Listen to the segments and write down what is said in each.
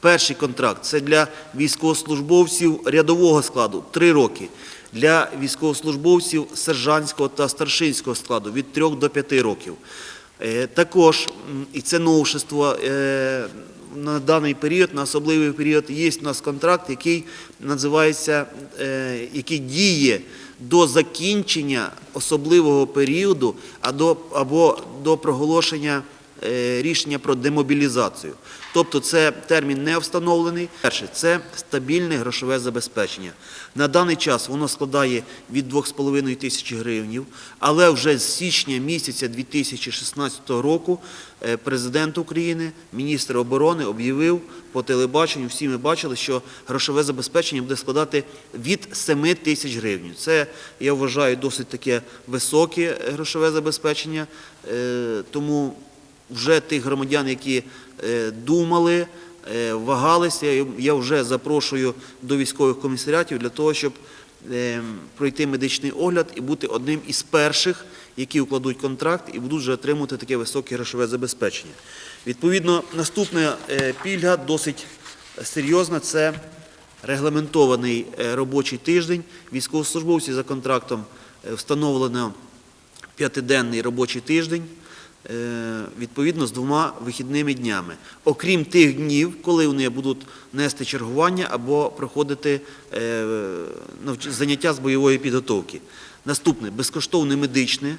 Перший контракт це для військовослужбовців рядового складу 3 роки. Для військовослужбовців сержантського та старшинського складу від 3 до 5 років. Е, Також, і це новшество, е, на даний період, на особливий період, є у нас контракт, який називається, е, який діє до закінчення особливого періоду або до проголошення рішення про демобілізацію. Тобто це термін не встановлений. Перше, це стабільне грошове забезпечення. На даний час воно складає від 2,5 тисячі гривнів, але вже з січня місяця 2016 року е, президент України, міністр оборони об'явив по телебаченню, всі ми бачили, що грошове забезпечення буде складати від 7 тисяч гривень. Це, я вважаю, досить таке високе грошове забезпечення, е, тому вже тих громадян, які е, думали, е, вагалися, я- вже запрошую до військових комісаріатів для того, щоб е, пройти медичний огляд і бути одним із перших, які укладуть контракт і будуть вже отримувати таке високе грошове забезпечення. Відповідно, наступна пільга досить серйозна. Це регламентований робочий тиждень. Військовослужбовці за контрактом встановлено п'ятиденний робочий тиждень, відповідно з двома вихідними днями. Окрім тих днів, коли вони будуть нести чергування або проходити е, заняття з бойової підготовки. Наступне безкоштовне медичне,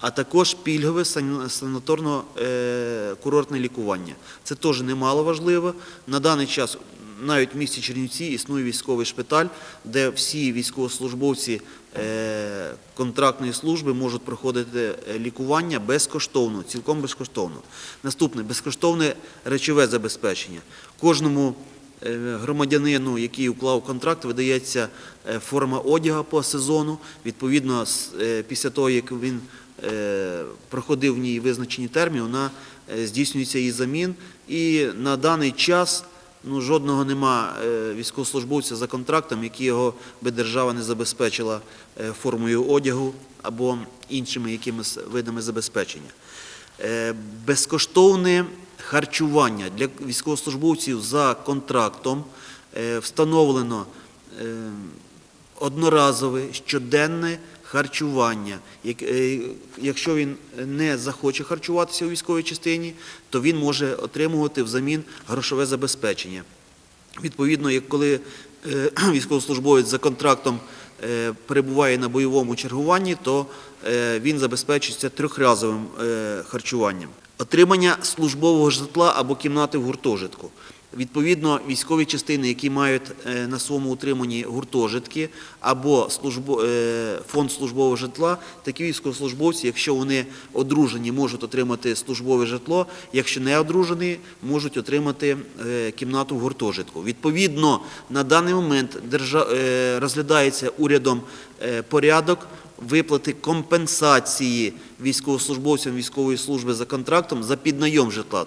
а також пільгове санаторно-курортне лікування. Це теж немало важливо. На даний час навіть в місті Чернівці існує військовий шпиталь, де всі військовослужбовці е, контрактної служби можуть проходити е, лікування безкоштовно, цілком безкоштовно. Наступне безкоштовне речове забезпечення. Кожному е, громадянину, який уклав контракт, видається форма одягу по сезону. Відповідно, після того, як він проходив в ній визначені терміни, вона здійснюється її замін. І на даний час ну, жодного нема е, військовослужбовця за контрактом, який його би держава не забезпечила е, формою одягу або іншими якимись видами забезпечення. Е, Безкоштовне харчування для військовослужбовців за контрактом встановлено одноразове щоденне харчування. Е, Якщо він не захоче харчуватися у військовій частині, то він може отримувати взамін грошове забезпечення. Відповідно, як коли е, військовослужбовець за контрактом е, перебуває на бойовому чергуванні, то він забезпечується трьохразовим харчуванням. Отримання службового житла або кімнати в гуртожитку. Відповідно, військові частини, які мають е, на своєму утриманні гуртожитки або е, фонд службового житла, такі військовослужбовці, якщо вони одружені, можуть отримати службове житло, якщо не одружені, можуть отримати е, кімнату в гуртожитку. Відповідно, на даний момент розглядається урядом порядок виплати компенсації військовослужбовцям військової служби за контрактом за піднайом житла.